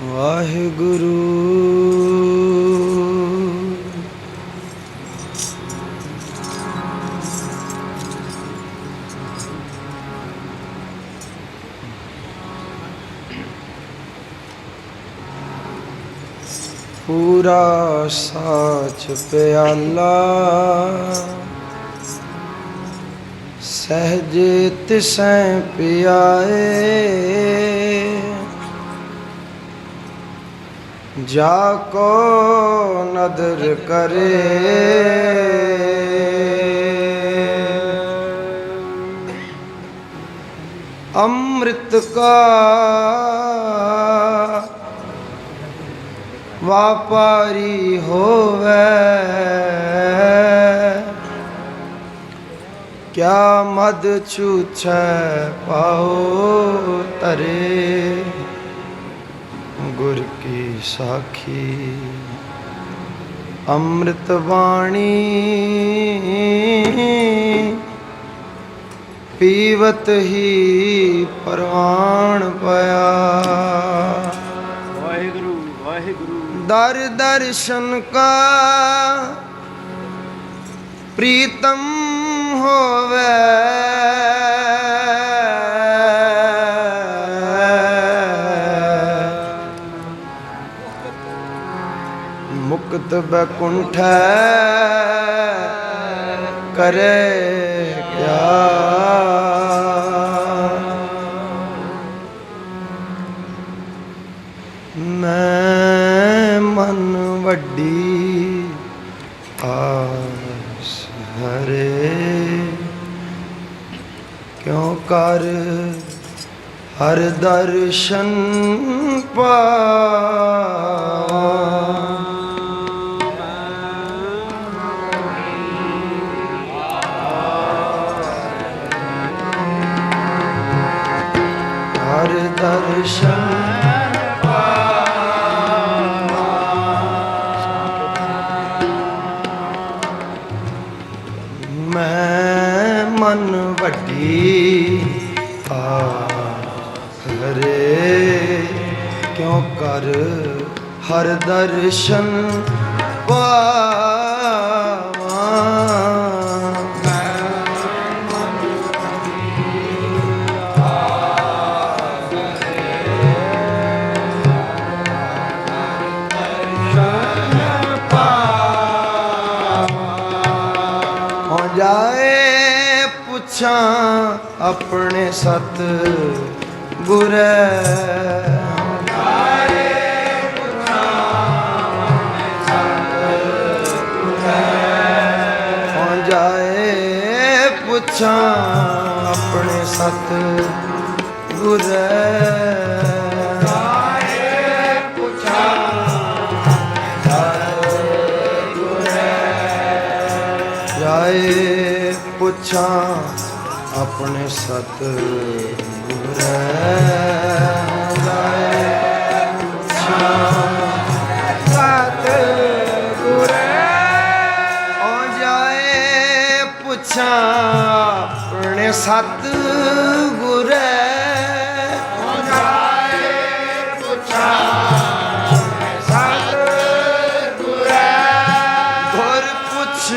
ਵਾਹਿਗੁਰੂ। ਪੂਰਾ ਸਾਚ ਪਿਆਲਾ ਸਹਜ ਤਿਸੈ ਪਿਆਏ। ਜਾ ਕੋ ਨਦਰ ਕਰੇ। ਅੰਮ੍ਰਿਤ ਕਾ ਵਾਪਾਰੀ ਹੋਵੇ। ਕਿਆ ਮਦ ਛੂਛੈ ਪਾਉ ਤਰੇ। ਗੁਰ ਕੀ ਸਾਖੀ। ਅੰਮ੍ਰਿਤ ਬਾਣੀ ਪੀਵਤ ਹੀ ਪਰਵਾਣ ਪਿਆ। ਵਾਹਿਗੁਰੂ ਵਾਹਿਗੁਰੂ। ਦਰ ਦਰਸ਼ਨ ਕਾ ਪ੍ਰੀਤਮ ਹੋਵੇ। ਮੁਕਤ ਬੈਕੁੰਠ ਕਰੇ ਕਿਆ? ਮੈਂ ਮਨ ਵੱਡੀ ਆਸ ਹਰੇ ਕਿਉ ਕਰ ਹਰ ਦਰਸ਼ਨ ਪਾਵਾਂ ਦਰਸ਼ਨ ਦਰਸ਼ਨ ਮੈਂ ਮਨ ਵੱਡੀ ਆਖਰੇ ਕਿਉਂ ਕਰ ਹਰ ਦਰਸ਼ਨ ਪਾਵਾਂ ਆਪਣੇ ਸਤ ਗੁਰੈ ਜਾਏ ਪੁੱਛਾਂ ਆਪਣੇ ਸਤ ਗੁਰੈ ਜਾਏ ਪੁੱਛਾਂ ਆਪਣੇ ਸਤ ਗੁਰੈ ਜਾਏ ਪੁੱਛਾਂ ਸਤ ਗੁਰੈ ਹੋ ਜਾਏ ਪੁੱਛਾਂ ਆਪਣੇ ਸਤ ਗੁਰੈ ਜਾਏ ਪੁੱਛਾਂ ਸਤ ਗੁਰ ਪੁੱਛ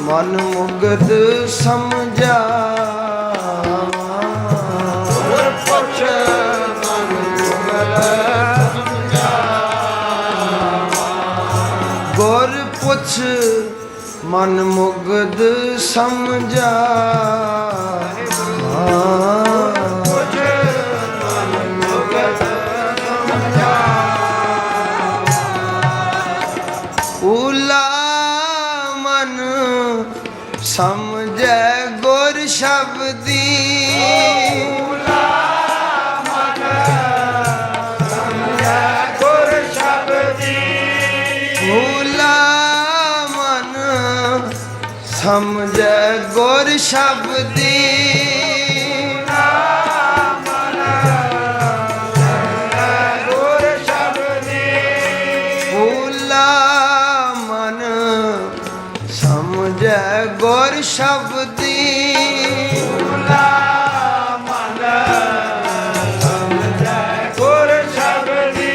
ਮਨ ਮੁਗਦ ਸਮਝਾ ਮਨ ਮੁਗਦ ਸਮਝਾ। ਉਲਾ ਸਮਝੈ ਗੁਰ ਸ਼ਬਦੀ। ਗੁਰ ਸ਼ਬਦੀ। ਉਲਾ ਮਨ ਸਮਝੈ ਗੁਰ ਸ਼ਬਦੀ। ਗੁਰ ਸ਼ਬਦੀ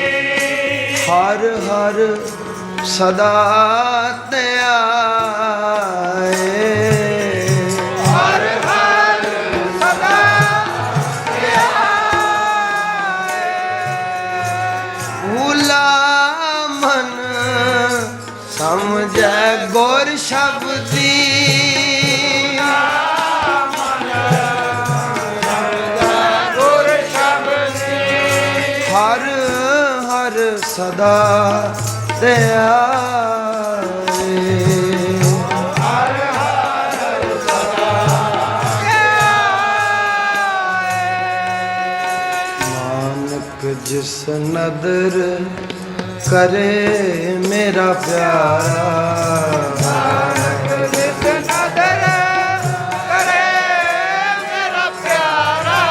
ਹਰ ਸਦਾ ਸਦਾ ਨਾਨਕ ਜਿਸ ਨਦਰ ਕਰੇ ਮੇਰਾ ਪਿਆਰਾ। ਜਿਸ ਨਦਰ ਕਰੇ ਮੇਰਾ ਪਿਆਰਾ।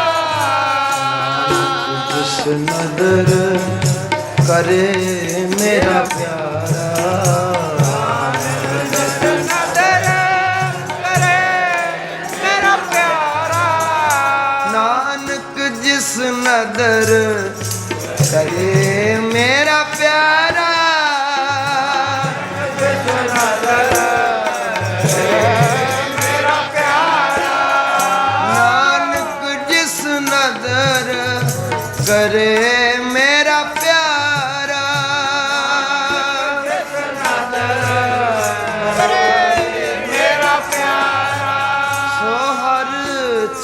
ਜਿਸ ਨਦਰ ਕਰੇ ਮੇਰਾ ਪਿਆਰ।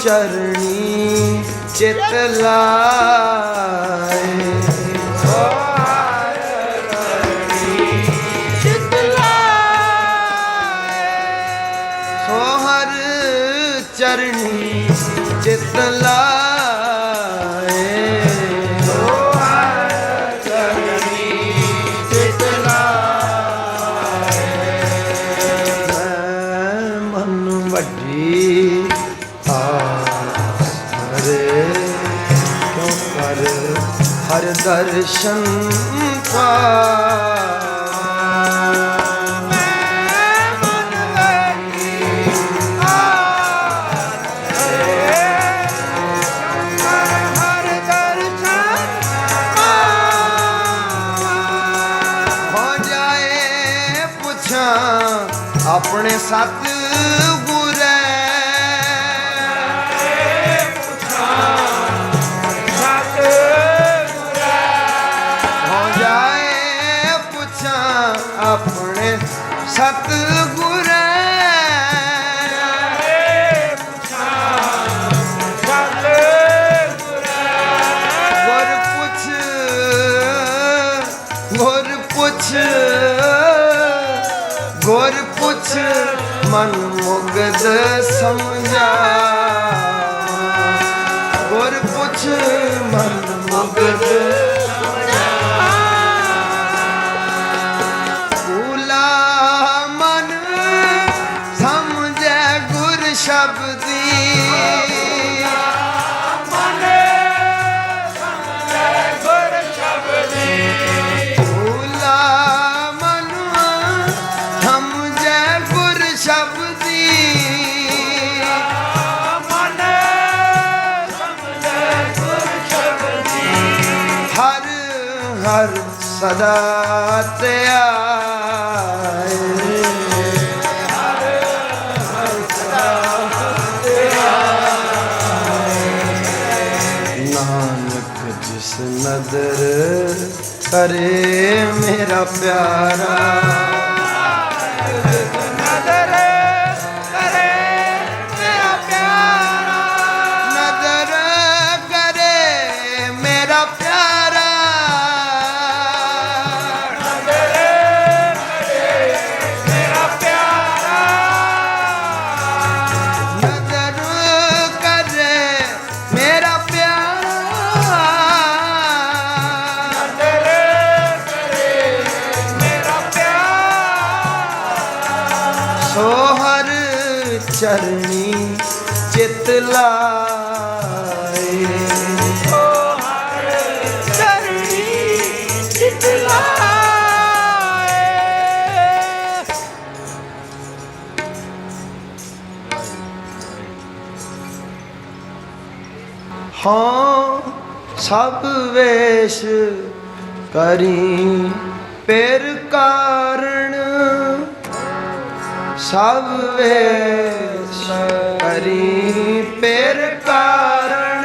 ਚਰਣੀ ਚਿਤ ਲਾਏ ਚਰਣੀ ਚਿਤ ਲਾਏ ਦਰਸ਼ਨ ਪਾਵਾਂ ਆਪਣੇ ਸਤ ਮਨ ਮੁਗਦ ਸਮਝਾ। ਗੁਰ ਪੁੱਛ ਮਨ ਮੁਗਦ ਸਦਾ ਧਿਆਏ ਨਾਨਕ ਜਿਸ ਨਦਰ ਕਰੇ ਮੇਰਾ ਪਿਆਰਾ। ਹਾਂ ਸਭ ਵੇਸ਼ ਕਰੀ। ਪੇਰ ਕਾਰਣ ਸਭ ਵੇਸ਼ ਕਰੀ। ਪੇਰ ਕਾਰਣ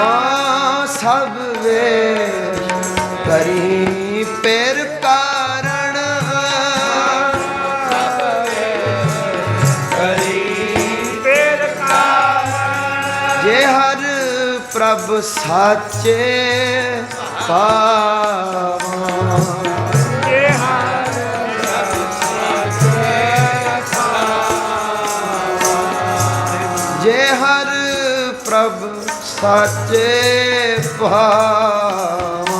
ਆ ਸਭ ਵੇਸ਼ ਪ੍ਰਭ ਸਾਚੇ ਪਾਵਾਂ। ਜੇ ਹਰ ਜੇ ਹਰ ਪ੍ਰਭ ਸਾਚੇ ਪਾਵਾਂ।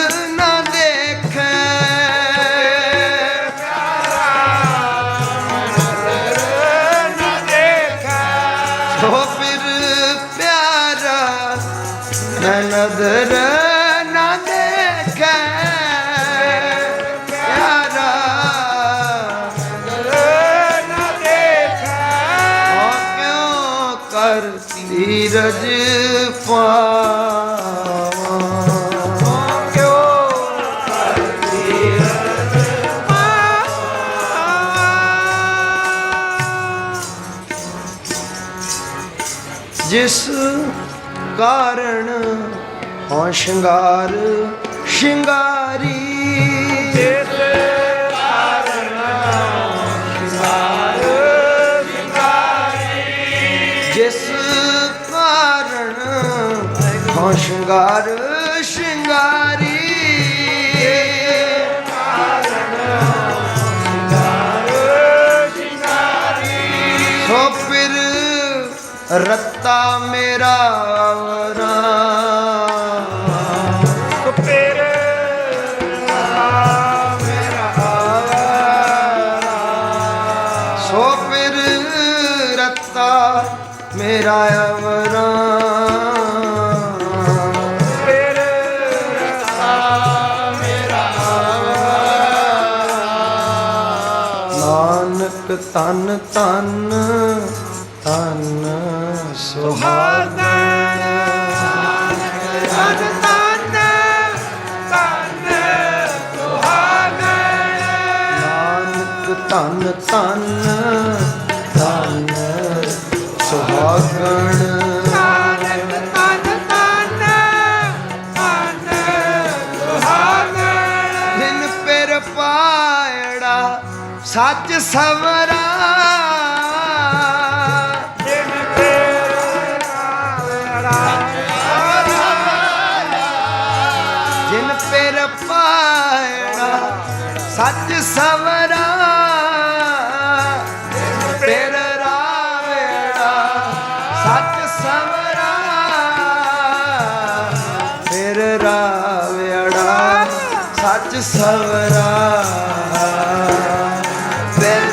ਜਿਸ ਕਾਰਣ ਹੋ ਸ਼ਿੰਗਾਰ ਸ਼ਿੰਗਾਰੀ। ਜਿਸ ਕਾਰਣ ਹੋ ਸ਼ਿੰਗਾਰ ਸ਼ਿੰਗਾਰੀ। ਸੋ ਫਿਰ ਰੱਤਾ ਮੇਰਾ ਵਰਾ ਪੇਰ ਸੋ ਫਿਰ ਰੱਤਾ ਮੇਰਾ ਅਵਰਾ ਪੇਰ ਨਾਨਕ ਤਨ ਤਨ ਤਨ ਸੁਹਾਗਣ ਨਾਨਕ ਤਨ ਤਨ ਤਨ ਸੱਚ ਸਵਰਾ ਫਿਰ ਰਾਵੇੜਾ। ਸੱਚ ਸਵਰਾ ਫਿਰ ਰਾਵੇੜਾ। ਸੱਚ ਸਵਰਾ ਫਿਰ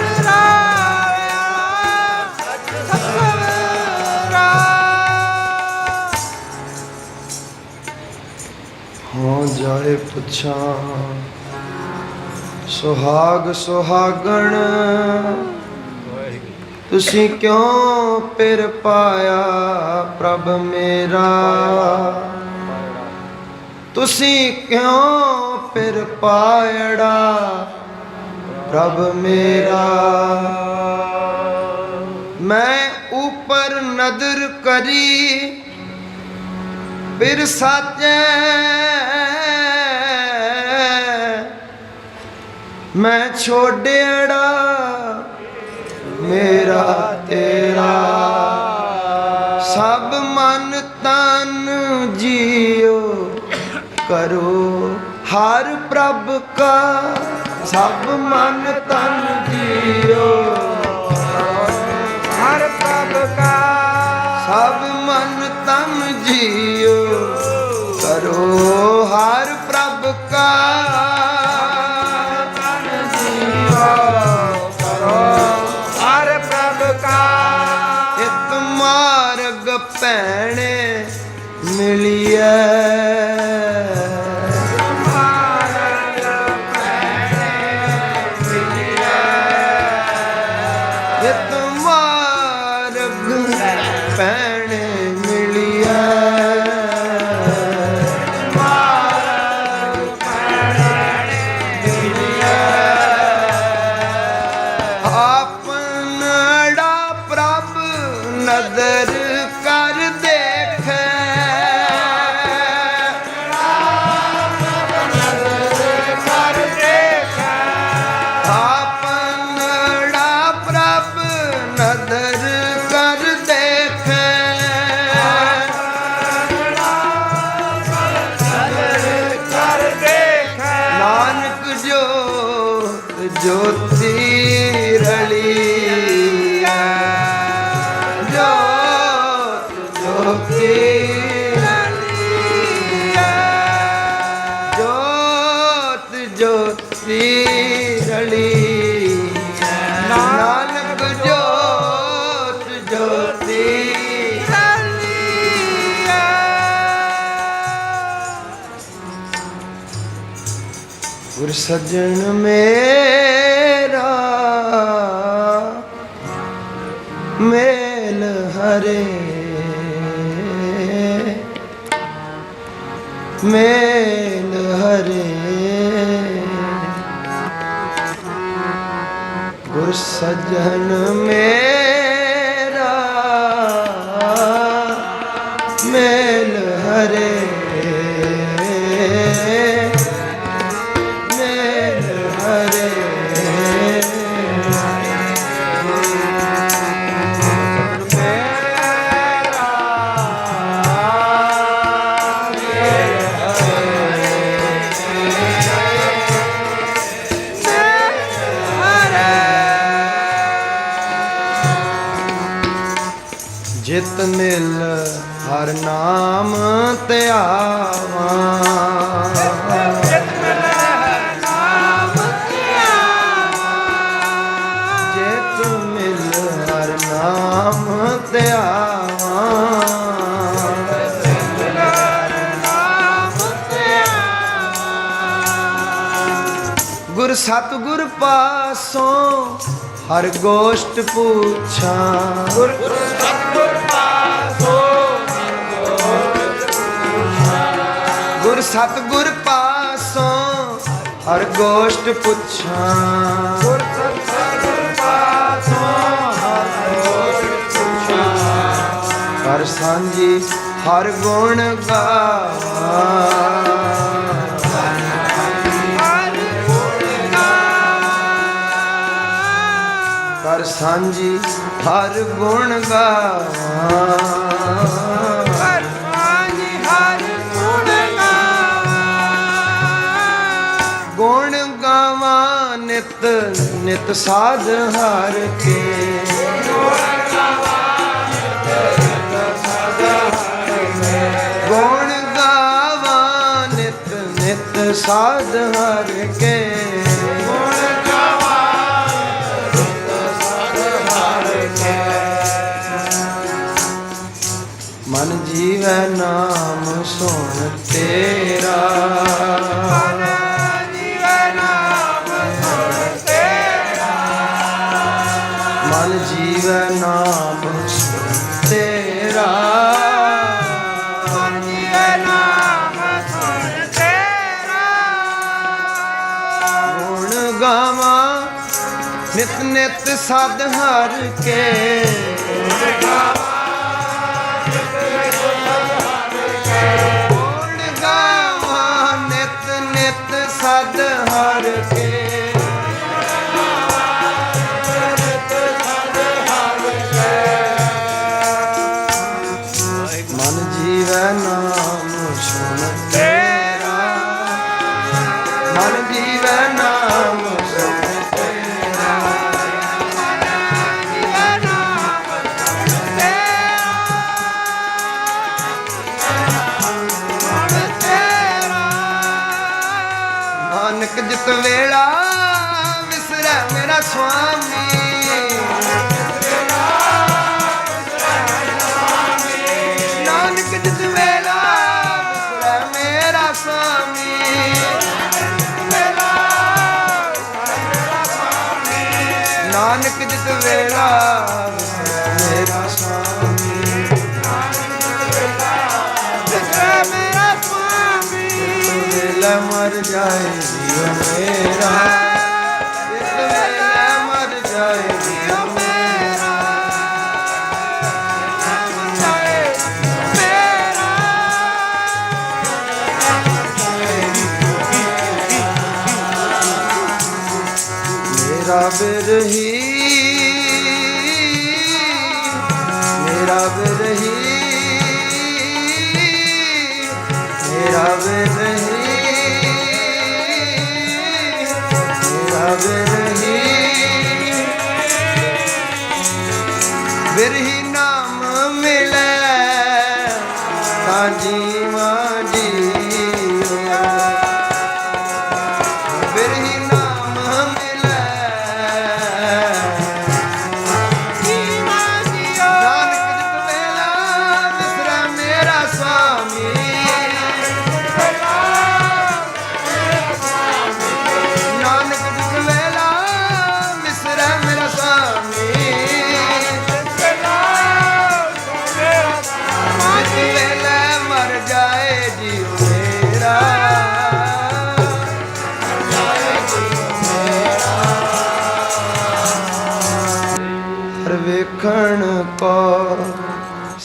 ਹੋ ਜਾਏ ਪੁੱਛਾਂ। ਸੁਹਾਗ ਸੁਹਾਗਣ, ਤੁਸੀਂ ਕਿਉਂ ਪਿਰ ਪਾਇਆ ਪ੍ਰਭ ਮੇਰਾ? ਤੁਸੀਂ ਕਿਉਂ ਪਿਰ ਪਾਇੜਾ ਪ੍ਰਭ ਮੇਰਾ? ਮੈਂ ਉਪਰ ਨਦਰ ਕਰੀ ਬਿਰ ਸਾਚੈ ਮੈਂ ਛੋੜਿਆ ਮੇਰਾ ਤੇਰਾ। ਸਭ ਮਨ ਤਨ ਜੀਓ ਕਰੋ ਹਰ ਪ੍ਰਭ ਕਾ। ਸਭ ਮਨ ਤਨ ਜੀਓ। ਹਰ ਪ੍ਰਭ ਕਾ। ਸਭ ਮਨ ਤਨ ਜੀਓ ਕਰੋ ਹਰ ਪ੍ਰਭ ਕਾ। ਭੈਣੇ ਮਿਲਿਆ ਜੋਤੀ ਰਲੀ ਜੋਤ ਜੋਤੀ ਜੋਤ ਜੋਤੀ ਰਲੀ ਨਾਨਕ ਜੋਤ ਜੋਤੀ ਗੁਰ ਸੱਜਣ ਮੇ ਗੁਰ ਸੱਜਣ ਮੇਰਾ ਮੇਲ ਹਰੇ। ਗੁਰ ਸਤਿਗੁਰ ਪਾਸੋਂ ਹਰ ਗੋਸ਼ਟ ਪੁੱਛਾਂ। ਗੁਰ ਗੁਰ ਸਤਿਗੁਰ ਪਾਸੋਂ ਹਰ ਗੋਸ਼ਟ ਪੁੱਛਾਂ। ਗੁਰ ਸਤਿਗੁਰ ਪਾਸੋਂ ਹਰ ਸਾਂਝੀ, ਹਰ ਗੁਣ ਗਾਵਾਂ। ਕਰ ਸਾਂਝੀ, ਹਰ ਗੁਣ ਗਾ ਹਰ ਮਾਨੀ ਹਰ ਗੁਣ ਗੁਣ ਗਾਵਾਂ ਨਿਤ ਨਿਤ ਸਾਧ ਹਰ ਕੇ। ਗੁਣ ਨਿਤ ਸਾਧ ਹਰ ਕੇ। ਮਨ ਜੀਵੈ ਨਾਮ ਸੁਣ ਤੇਰਾ। ਗਾਵਾਂ ਨਿਤ ਨਿਤ ਸਦ ਹਰ ਕੇ। ਨਿਤ ਨਿਤ ਸਦ ਹਰ ਕੇ। ਮੇਰਾ ਜਾਏ ਜੀਵ ਮੇਰਾ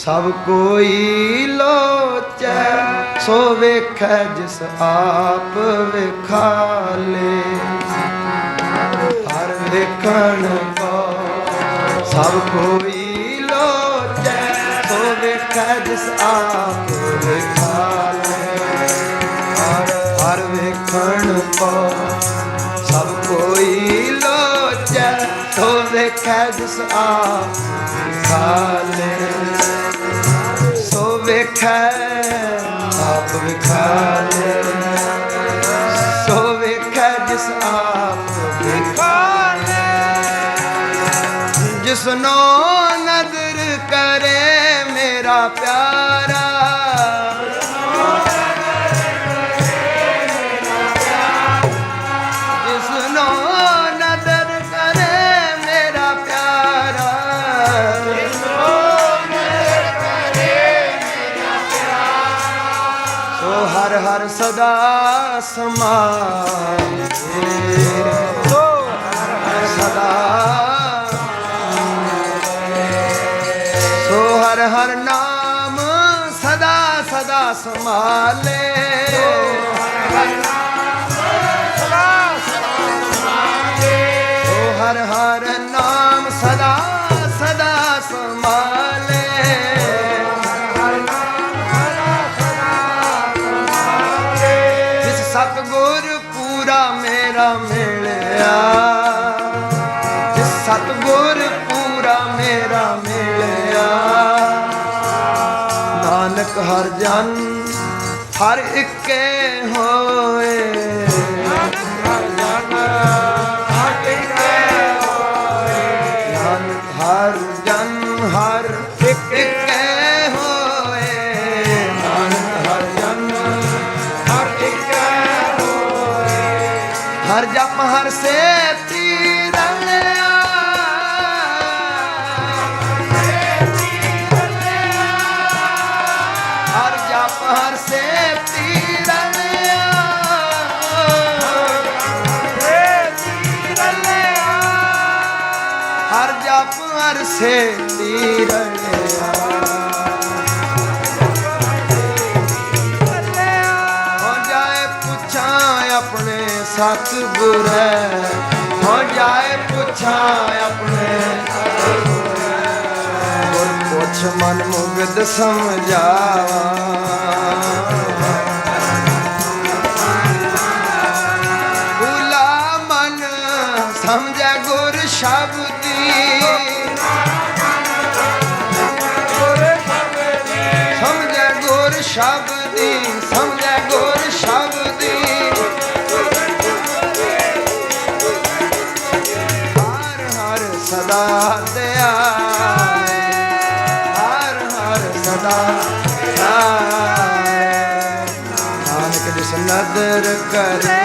ਸਭ ਕੋਈ ਲੋਚੈ, ਸੋ ਵੇਖੈ ਜਿਸ ਆਪ ਵੇਖਾਲੇ। ਹਰ ਵੇਖਣ ਕੋ ਸਭ ਕੋਈ ਲੋਚੈ, ਸੋ ਵੇਖੈ ਜਿਸ ਆਪ ਵੇਖਾਲੇ। ਹਰ ਹਰ ਵੇਖਣ ਕੋ ਸਭ ਕੋਈ ਲੋਚੈ, ਸੋ ਵੇਖੈ ਜਿਸ ਆਪ ਖਾਲੇ ਵਿਖਾਲੇ ਸੋ ਵੇਖੈ ਜਿਸ ਆਪ ਵਿਖਾਲੇ ਜਿਸ ਨੋ ਨਦਰ ਕਰੇ ਮੇਰਾ ਪਿਆਰਾ ਸਮਾਏ ਸੋ ਹਰ ਸਦਾ ਸੋ ਹਰ ਹਰ ਨਾਮ ਸਦਾ ਸਦਾ ਸਮਾਲੇ ਮੇਰਾ ਮਿਲਿਆ। ਜਿਸ ਸਤਗੁਰ ਪੂਰਾ ਮੇਰਾ ਮਿਲਿਆ। ਨਾਨਕ ਹਰ ਜਨ ਹਰ ਇੱਕੇ ਹਰ ਸੇ ਰਲਿਆ ਹੋ ਜਾਏ ਪੁੱਛਾਂ ਆਪਣੇ ਸਤਿਗੁਰ। ਹੋ ਜਾਏ ਪੁੱਛਾਂ ਆਪਣੇ ਗੁਰ ਪੁੱਛ ਮਨ ਮੁਗਦ ਸਮਝਾਵਾ। ਸਦਾ ਧਿਆਏ ਹਰ ਹਰ ਸਦਾ ਧਿਆਏ ਨਾਨਕ ਜਿਸ ਨਦਰ ਕਰੇ